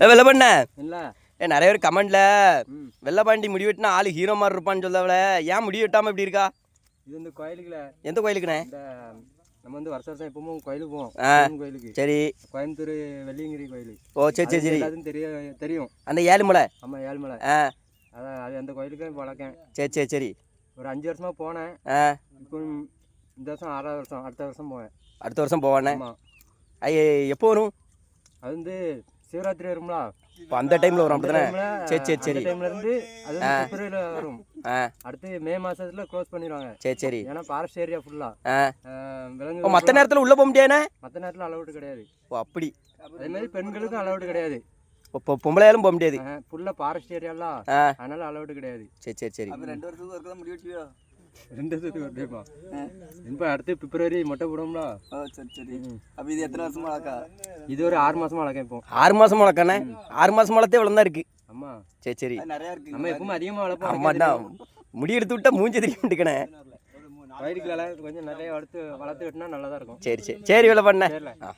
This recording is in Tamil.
ஏ வெள்ள பண்ண. ஏ நிறைய பேர் கமெண்ட்ல வெள்ளப்பாண்டி முடி வெட்டினா ஆளு ஹீரோ மாதிரி இருப்பான்னு சொல்லவல ஏன் முடி வெட்டாம இப்படி இருக்கா? இது வந்து கோயிலுக்குல. எந்த கோயிலுக்குண்ணே? இந்த நம்ம வந்து வருஷம் வருஷம் எப்பவும் கோயிலுக்கு போவோம். கோயிலுக்கு சரி. கோயம்புத்தூர் வெள்ளியங்கிரி கோயில். ஓ சரி சரி சரி. எல்லாத்துக்கும் தெரிய தெரியும். அந்த ஏழுமலை? ஆமா ஏழ்மலை. ஆ. அதான் அது அந்த கோயிலுக்கு பழக்கம் சரி சரி சரி. ஒரு அஞ்சு வருஷமா போனேன். ஆ. இப்போ இந்த வருஷம் ஆறாவது வருஷம் அடுத்த வருஷம் போவேன். அடுத்த வருஷம் போவானே? ஐய எப்போ வரும்? அது வந்து சிவராத்திரி வரும்ல? இப்போ அந்த டைமில் வரும் அந்த அப்படிதானே டைம்ல சரி சரி சரி. அந்த டைம்ல இருந்து அது பிப்ரவரியில வரும். அடுத்து மே மாசத்துல க்ளோஸ் பண்ணிடுவாங்க. சரி சரி. ஏன்னா ஃபாரஸ்ட் ஏரியா ஃபுல்லா விலங்கு மற்ற நேரத்தில் உள்ளே போக முடியாதுண்ணே? மற்ற நேரத்தில் அலௌடு கிடையாது. ஓ அப்படி. அதே மாதிரி பெண்களுக்கும் அலௌடு கிடையாது. இப்போ பொம்பளையாலும் போக முடியாது. ஃபுல்லாக ஃபாரஸ்ட் ஏரியாலாம் அதனால அலௌடு கிடையாது. சரி சரி சரி. ரெண்டு வருஷத்துக்கு ஒருக்கா முடி வெட்டுவியா ரெண்டு வருஷத்துக்கு வருதுமா இப்போ அடுத்து பிப்ரவரி மொட்டை போடுவோம்ல ஓ சரி சரி. அப்போ இது எத்தனை வருஷமா வளர்க்கா? இது ஒரு ஆறு மாசமா வளர்க்க இப்போ. ஆறு மாதம் வளர்க்கண்ணே? ஆறு மாதம் வளர்த்தே இவ்வளோ தான் இருக்கு. ஆமா. சரி சரி. அது நிறையா இருக்கு நம்ம எப்பவும் அதிகமாக வளர்ப்போம். ஆமாண்ணா முடி எடுத்து விட்டா மூஞ்சி தெரியும் இருக்கண்ணே வயிறுக்குள்ள கொஞ்சம் நிறைய வளர்த்து வளர்த்து விட்டுனா நல்லா தான் இருக்கும். சரி சரி. சரி இவ்வளோ பண்ண. சரில ஆ.